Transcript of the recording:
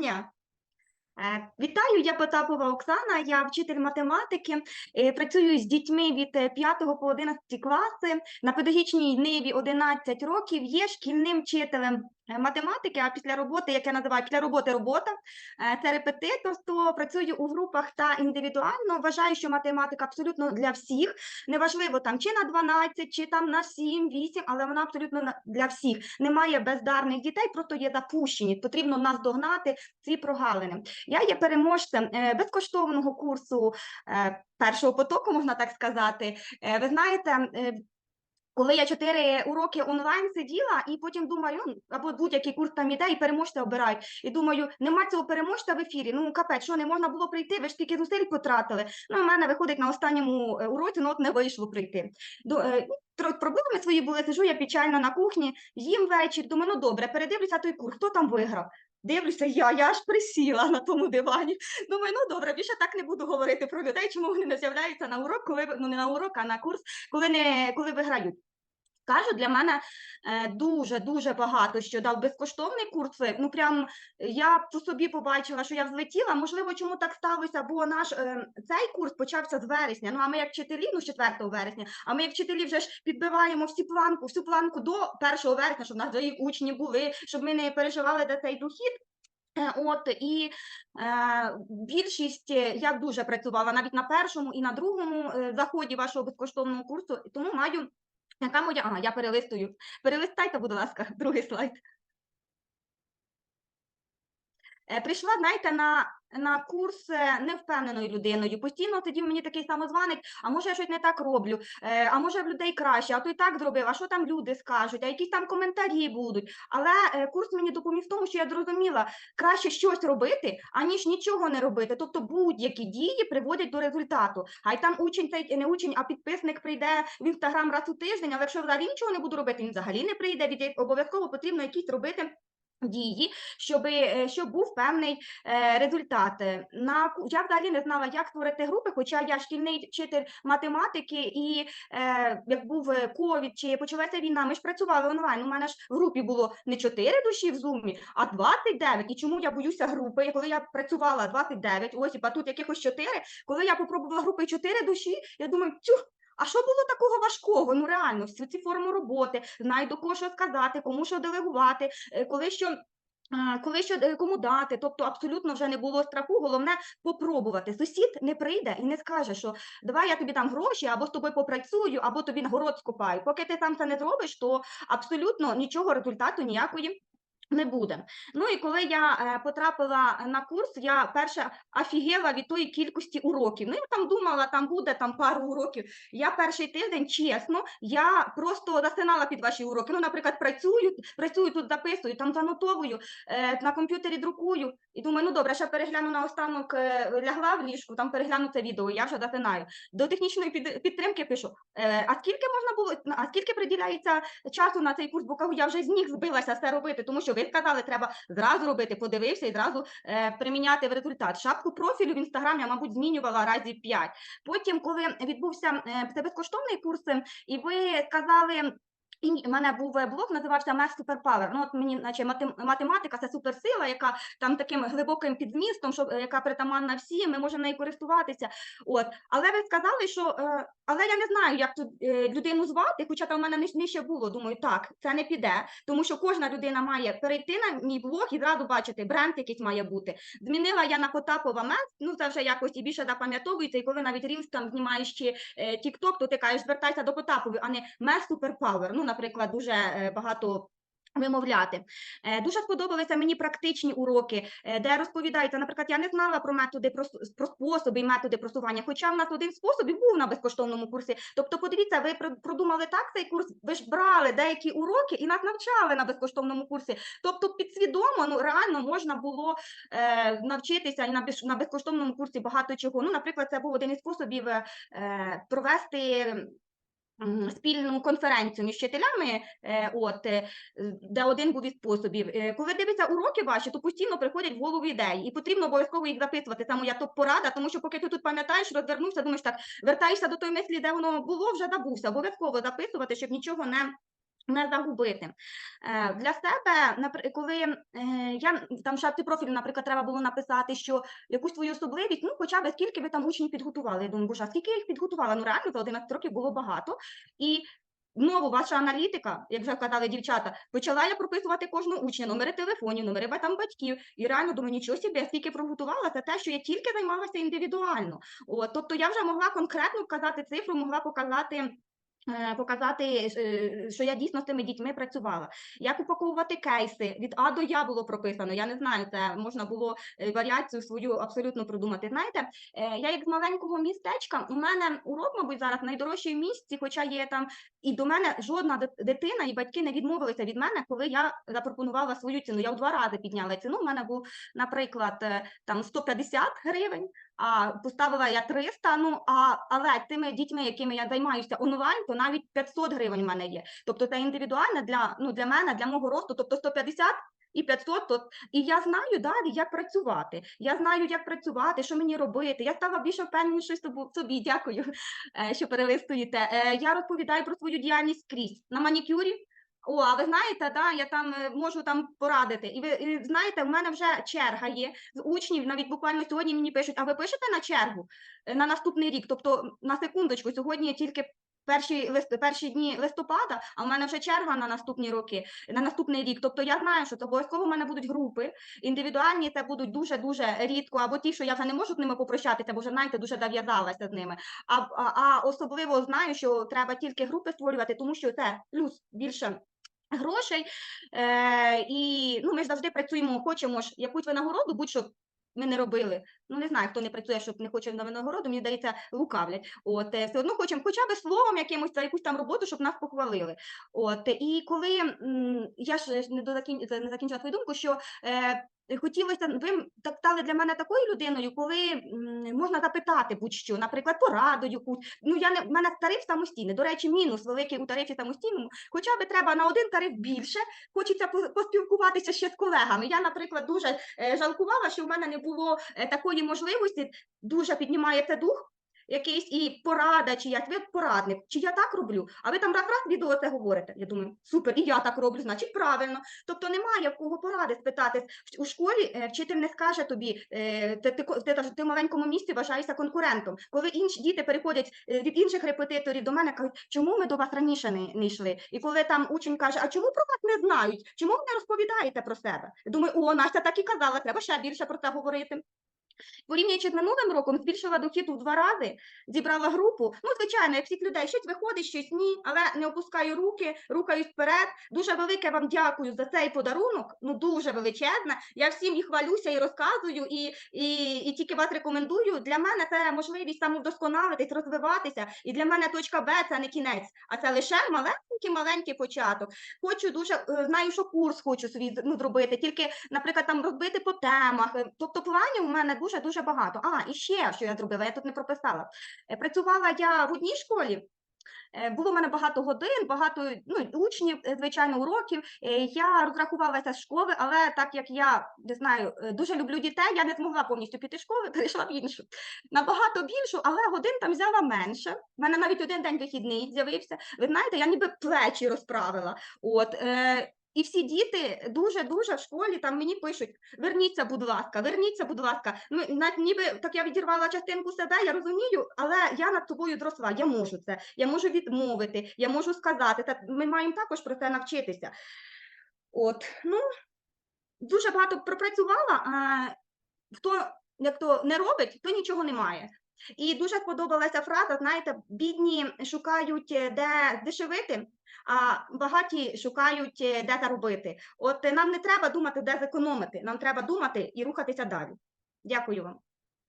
дня. Е, Вітаю, я Потапова Оксана, я вчитель математики. Е, Працюю з дітьми від е, 5 по 11 класи. На педагогічній ниві 11 років є шкільним вчителем е, математики, а після роботи, як я називаю, після роботи робота, е, це репетиторство. Працюю у групах та індивідуально. Вважаю, що математика абсолютно для всіх. Неважливо там чи на 12, чи там на 7, 8, але вона абсолютно для всіх. Немає бездарних дітей, просто є запущені. Потрібно наздогнати ці прогалини. Я є переможцем е, безкоштовного курсу е, першого потоку, можна так сказати. Е, Ви знаєте, е, коли я чотири уроки онлайн сиділа, і потім думаю, або будь-який курс там іде, і переможця обирають. І думаю, нема цього переможця в ефірі. Ну капець, що не можна було прийти, ви ж тільки зусиль потратили. Ну, у мене виходить на останньому е, уроці, ну от не вийшло прийти. До, е, ну, проблеми свої були, сижу я печально на кухні, їм вечір, думаю, ну добре, передивлюся той курс, хто там виграв. Дивлюся, я, я аж присіла на тому дивані. Думаю, ну добре, більше так не буду говорити про людей, чому вони не з'являються на урок, коли ну не на урок, а на курс, коли не коли виграють. Кажу, для мене е, дуже дуже багато що дав безкоштовний курс. Ну прям я по собі побачила, що я взлетіла. Можливо, чому так сталося? Бо наш е, цей курс почався з вересня. Ну а ми як вчителі, ну 4 вересня. А ми як вчителі вже ж підбиваємо всі планку, всю планку до 1 вересня, щоб нас учні були, щоб ми не переживали за цей дохід. Е, От і е, більшість я дуже працювала навіть на першому і на другому е, заході вашого безкоштовного курсу, тому маю. Яка моя? Ага, я перелистую. Перелистайте, будь ласка, другий слайд. Е, Прийшла, знаєте, на, на курс е, невпевненою людиною. Постійно тоді мені такий самозваник, а може я щось не так роблю, е, а може в людей краще, а той так зробив, а що там люди скажуть, а якісь там коментарі будуть. Але курс мені допоміг в тому, що я зрозуміла, краще щось робити, аніж нічого не робити. Тобто будь-які дії приводять до результату. Хай там учень цей не учень, а підписник прийде в інстаграм раз у тиждень. Але якщо взагалі нічого не буду робити, він взагалі не прийде. Від обов'язково потрібно якісь робити. Дії, щоб, щоб був певний е, результат. Е, На я взагалі не знала, як створити групи, хоча я шкільний вчитель математики, і е, як був е, ковід чи почалася війна, ми ж працювали онлайн. У мене ж в групі було не 4 душі в зумі, а 29. І чому я боюся групи? Коли я працювала 29 осіб, а тут якихось 4, коли я попробувала групи 4 душі, я думаю, тюх. А що було такого важкого? Ну реально, всі ці форми роботи, знаю до кого що сказати, кому що делегувати, е, коли що. Коли що е, кому дати, тобто абсолютно вже не було страху, головне попробувати. Сусід не прийде і не скаже, що давай я тобі дам гроші, або з тобою попрацюю, або тобі на город скопаю. Поки ти сам це не зробиш, то абсолютно нічого результату ніякої. Не буде. Ну і коли я е, потрапила на курс, я перша офігела від тої кількості уроків. Ну я там думала, там буде там пару уроків. Я перший тиждень, чесно, я просто засинала під ваші уроки. Ну, наприклад, працюю, працюю тут, записую, там занотовую, е, на комп'ютері друкую. І думаю, ну добре, ще перегляну на останок, е, лягла в ліжку, там перегляну це відео, я вже засинаю. До технічної під, підтримки пишу. А скільки можна було, а скільки приділяється часу на цей курс, бо я вже з ніг збилася все робити, тому що ви сказали, треба зразу робити, подивився і зразу е, приміняти в результат. Шапку профілю в інстаграм я, мабуть, змінювала разів 5. Потім, коли відбувся е, це безкоштовний курс, і ви сказали. І в мене був е, блог, називався Math Superpower. Ну, от мені, наче математика це суперсила, яка там таким глибоким підзмістом, що е, яка притаманна всім, ми можемо нею користуватися. От, але ви сказали, що е, але я не знаю, як тут людину звати, хоча там в мене ниж- нижче було. Думаю, так, це не піде, тому що кожна людина має перейти на мій блог і зразу бачити, бренд якийсь має бути. Змінила я на Потапова Мес, ну це вже якось і більше запам'ятовується, і коли навіть Reels там знімаєш чи TikTok, то ти кажеш, звертайся до Потапової, а не Мес Суперпауер. Ну, наприклад, дуже е, багато. Вимовляти Е, дуже сподобалися мені практичні уроки, е, де розповідається. Наприклад, я не знала про методи про способи і методи просування. Хоча в нас один спосіб і був на безкоштовному курсі. Тобто, подивіться, ви продумали так цей курс. Ви ж брали деякі уроки і нас навчали на безкоштовному курсі. Тобто, підсвідомо ну реально можна було е, навчитися і на на безкоштовному курсі багато чого. Ну, наприклад, це був один із способів е, провести. Спільну конференцію між вчителями, е, от е, де один був із способів. Е, Коли дивиться уроки ваші, то постійно приходять в голову ідеї, і потрібно обов'язково їх записувати. Це моя топ-порада, тому що поки ти тут пам'ятаєш, розвернувся, думаєш так, вертаєшся до тої мислі, де воно було, вже забувся. Обов'язково записувати, щоб нічого не Не загубити Е, для себе, коли е, я там шапці профілю, наприклад, треба було написати, що якусь свою особливість, ну хоча б скільки ви там учнів підготували. Я думаю, боже, а скільки я їх підготувала? Ну реально за 11 років було багато. І знову ваша аналітика, як вже казали дівчата, почала я прописувати кожну учня, номери телефонів, номери там батьків. І реально думаю, нічого собі, я скільки проготувала, це те, що я тільки займалася індивідуально. От, тобто я вже могла конкретно вказати цифру, могла показати. Е, Показати, е, що я дійсно з цими дітьми працювала. Як упаковувати кейси від А до Я було прописано. Я не знаю, це можна було е, варіацію свою абсолютно придумати. Знаєте, я як з маленького містечка, у мене урок, мабуть, зараз найдорожчий в місті, хоча є там і до мене жодна дитина і батьки не відмовилися від мене, коли я запропонувала свою ціну. Я в два рази підняла ціну. У мене був, наприклад, там 150 гривень, а поставила я 300, ну, а, але тими дітьми, якими я займаюся онлайн, то навіть 500 гривень в мене є. Тобто це індивідуальне для, ну, для мене, для мого росту, тобто 150 і 500, то, і я знаю далі, як працювати. Я знаю, як працювати, що мені робити. Я стала більше впевненішою собі. Дякую, е, що перелистуєте. Е, Я розповідаю про свою діяльність скрізь на манікюрі. О, а ви знаєте, да, я там е, можу там порадити. І ви і знаєте, в мене вже черга є з учнів. Навіть буквально сьогодні мені пишуть: а ви пишете на чергу е, на наступний рік? Тобто, на секундочку, сьогодні тільки перші лист, перші дні листопада, а в мене вже черга на наступні роки, на наступний рік. Тобто я знаю, що це обов'язково в мене будуть групи. Індивідуальні це будуть дуже дуже рідко, або ті, що я вже не можу з ними попрощатися, бо вже знаєте, дуже зав'язалася з ними. А, а, а особливо знаю, що треба тільки групи створювати, тому що це плюс більше. Грошей, е, і ну, ми ж завжди працюємо, хочемо ж якусь винагороду, будь-що ми не робили. Ну, не знаю, хто не працює, щоб не хоче на винагороду, мені здається, лукавлять. От, е, все одно хочемо хоча б словом якимось за якусь там роботу, щоб нас похвалили. От, і коли я ж не, дозакін... не закінчила свою думку, що е, хотілося, ви так стали для мене такою людиною, коли можна запитати будь-що, наприклад, пораду якусь. Ну, я не, в мене тариф самостійний. До речі, мінус великий у тарифі самостійному. Хоча би треба на один тариф більше, хочеться поспілкуватися ще з колегами. Я, наприклад, дуже е, жалкувала, що в мене не було е, такої можливості, дуже піднімає це дух. Якийсь і порада, чи я ви порадник, чи я так роблю, а ви там раз раз відео це говорите. Я думаю, супер, і я так роблю, значить правильно. Тобто немає в кого поради спитати. У школі е, вчитель не скаже тобі, е, ти, ти, ти, ти в маленькому місці вважаєшся конкурентом. Коли інші діти переходять е, від інших репетиторів до мене, кажуть, чому ми до вас раніше не, не йшли? І коли там учень каже, а чому про вас не знають? Чому ви не розповідаєте про себе? Я думаю, о, Настя так і казала, треба ще більше про це говорити. Порівнюючи з минулим роком, збільшила дохід у два рази, зібрала групу. Ну, звичайно, як всіх людей, щось виходить, щось ні, але не опускаю руки, рухаюсь вперед. Дуже велике вам дякую за цей подарунок. Ну, дуже величезне. Я всім і хвалюся і розказую, і, і, і тільки вас рекомендую. Для мене це можливість самовдосконалитись, розвиватися. І для мене точка Б це не кінець, а це лише маленький маленький початок. Хочу дуже е, знаю, що курс хочу свій ну, зробити, тільки, наприклад, там розбити по темах. Е, Тобто планів у мене дуже дуже багато. А, і ще що я зробила, я тут не прописала. Е, Працювала я в одній школі. е, Було в мене багато годин, багато ну, учнів, е, звичайно, уроків. Я розрахувалася з школи, але так як я не знаю, дуже люблю дітей, я не змогла повністю піти з школи, перейшла в іншу. Набагато більшу, але годин там взяла менше. У мене навіть один день вихідний з'явився. Ви знаєте, я ніби плечі розправила. От, і всі діти дуже-дуже в школі там мені пишуть: верніться, будь ласка, верніться, будь ласка. Ну, на- ніби так я відірвала частинку себе, я розумію, але я над тобою зросла. Я можу це, я можу відмовити, я можу сказати. Та ми маємо також про це навчитися. От, ну, дуже багато пропрацювала, а хто як то не робить, то нічого немає. І дуже сподобалася фраза, знаєте, бідні шукають, е, де дешевити, а багаті шукають, е, де заробити. От нам не треба думати, де зекономити, нам треба думати і рухатися далі. Дякую вам.